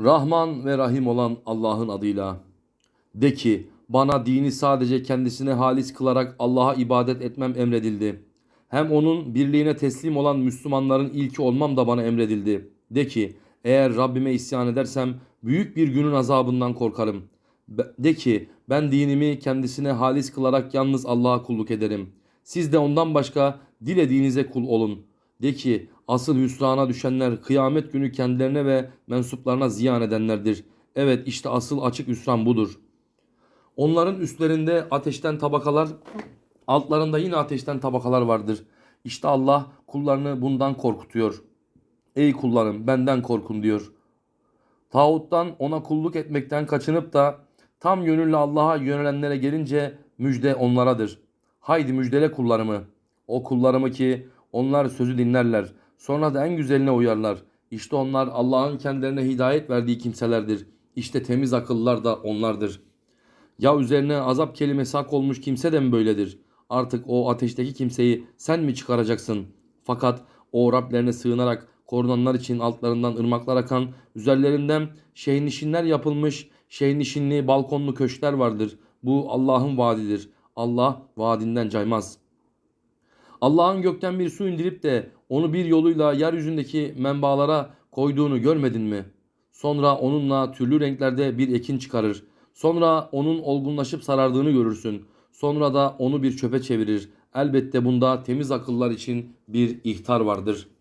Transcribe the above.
Rahman ve Rahim olan Allah'ın adıyla. De ki, bana dini sadece kendisine halis kılarak Allah'a ibadet etmem emredildi. Hem onun birliğine teslim olan Müslümanların ilki olmam da bana emredildi. De ki, eğer Rabbime isyan edersem büyük bir günün azabından korkarım. De ki, ben dinimi kendisine halis kılarak yalnız Allah'a kulluk ederim. Siz de ondan başka dilediğinize kul olun. De ki, asıl hüsrana düşenler kıyamet günü kendilerine ve mensuplarına ziyan edenlerdir. Evet işte asıl açık hüsran budur. Onların üstlerinde ateşten tabakalar, altlarında yine ateşten tabakalar vardır. İşte Allah kullarını bundan korkutuyor. Ey kullarım benden korkun diyor. Tağuttan ona kulluk etmekten kaçınıp da tam gönüllü Allah'a yönelenlere gelince müjde onlaradır. Haydi müjdele kullarımı. O kullarımı ki onlar sözü dinlerler. Sonra da en güzeline uyarlar. İşte onlar Allah'ın kendilerine hidayet verdiği kimselerdir. İşte temiz akıllar da onlardır. Ya üzerine azap kelimesi hak olmuş kimse de mi böyledir? Artık o ateşteki kimseyi sen mi çıkaracaksın? Fakat o Rablerine sığınarak korunanlar için altlarından ırmaklar akan, üzerlerinden şehnişinler yapılmış, şehnişinli balkonlu köşkler vardır. Bu Allah'ın vaadidir. Allah vaadinden caymaz. Allah'ın gökten bir su indirip de onu bir yoluyla yeryüzündeki menbaalara koyduğunu görmedin mi? Sonra onunla türlü renklerde bir ekin çıkarır. Sonra onun olgunlaşıp sarardığını görürsün. Sonra da onu bir çöpe çevirir. Elbette bunda temiz akıllar için bir ihtar vardır.''